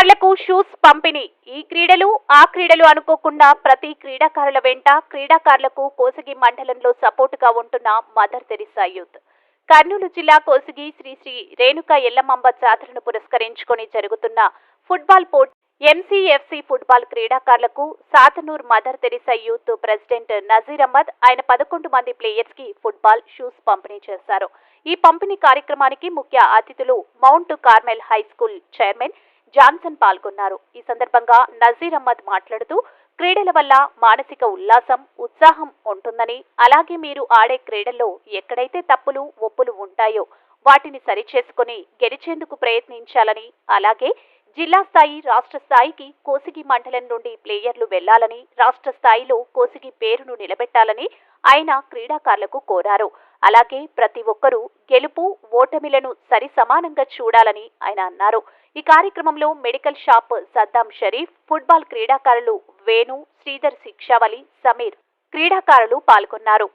క్రీడాకారులకు షూస్ పంపిణీ. ఈ క్రీడలు ఆ క్రీడలు అనుకోకుండా ప్రతి క్రీడాకారుల వెంట క్రీడాకారులకు కోసగి మండలంలో సపోర్టుగా ఉంటున్న మదర్ తెరిసా యూత్. కర్నూలు జిల్లా కోసిగి శ్రీ శ్రీ రేణుక ఎల్లమంబ జాతరను పురస్కరించుకొని జరుగుతున్న ఫుట్బాల్ పోటీ ఎంసీఎఫ్సి ఫుట్బాల్ క్రీడాకారులకు Sathanur Mother Teresa youth president Nazir Ahmed ఆయన పదకొండు మంది ప్లేయర్స్కి ఫుట్బాల్ షూస్ పంపిణీ చేశారు. ఈ పంపిణీ కార్యక్రమానికి ముఖ్య అతిథులు Mount Carmel high school chairman Johnson పాల్గొన్నారు. ఈ సందర్భంగా నజీర్ అహ్మద్ మాట్లాడుతూ క్రీడల వల్ల మానసిక ఉల్లాసం ఉత్సాహం ఉంటుందని అలాగే మీరు ఆడే క్రీడల్లో ఎక్కడైతే తప్పులు ఒప్పులు ఉంటాయో వాటిని సరిచేసుకుని గెలిచేందుకు ప్రయత్నించాలని అలాగే జిల్లా స్థాయి రాష్ట్ర స్థాయికి కోసిగి మండలం నుండి ప్లేయర్లు వెళ్ళాలని రాష్ట్ర స్థాయిలో కోసిగి పేరును నిలబెట్టాలని ఆయన క్రీడాకారులకు కోరారు. అలాగే ప్రతి ఒక్కరూ గెలుపు ఓటమిలను సరి సమానంగా చూడాలని ఆయన అన్నారు. ఈ కార్యక్రమంలో medical shop Saddam Sharif football క్రీడాకారులు వేణు శ్రీధర్ శిక్షావలి సమీర్ క్రీడాకారులు పాల్గొన్నారు.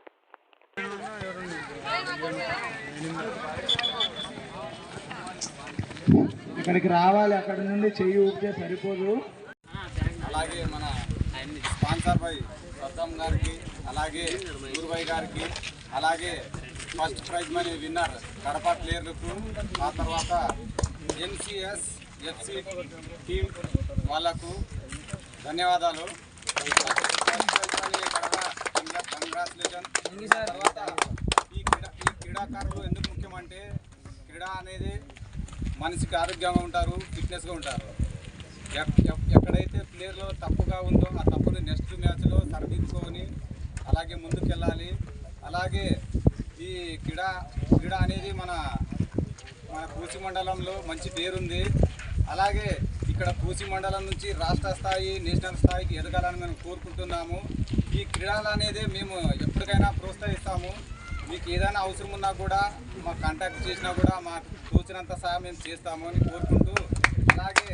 ఇక్కడికి రావాలి అక్కడ నుండి చెయ్యి ఊపితే సరిపోదు. అలాగే మన స్పాన్సర్ బై సద్దం గారికి అలాగే నూరుబాయ్ గారికి అలాగే first prize money winner Kadapa ప్లేయర్లకు ఆ తర్వాత ఎన్సిఎస్ ఎఫ్సి టీం వాళ్ళకు ధన్యవాదాలు. కంగ్రాచులేషన్ తర్వాత ఈ క్రీడా ఈ క్రీడాకారులు ఎందుకు ముఖ్యమంటే క్రీడ అనేది మనిషికి ఆరోగ్యంగా ఉంటారు ఫిట్నెస్గా ఉంటారు. ఎక్- ఎక్కడైతే ప్లేయర్లో తప్పుగా ఉందో ఆ తప్పుని నెక్స్ట్ మ్యాచ్లో సరిదిద్దుకొని అలాగే ముందుకెళ్ళాలి. అలాగే ఈ క్రీడా క్రీడ అనేది మన మన పూసి మండలంలో మంచి పేరుంది. అలాగే ఇక్కడ పూసి మండలం నుంచి రాష్ట్ర స్థాయి నేషనల్ స్థాయికి ఎదగాలని మేము కోరుకుంటున్నాము. ఈ క్రీడలు అనేది మేము ఎప్పటికైనా ప్రోత్సహిస్తాము. మీకు ఏదైనా అవసరం ఉన్నా కూడా మాకు కాంటాక్ట్ చేసినా కూడా మాకు తోచినంత సహాయం మేము చేస్తాము అని కోరుకుంటూ అలాగే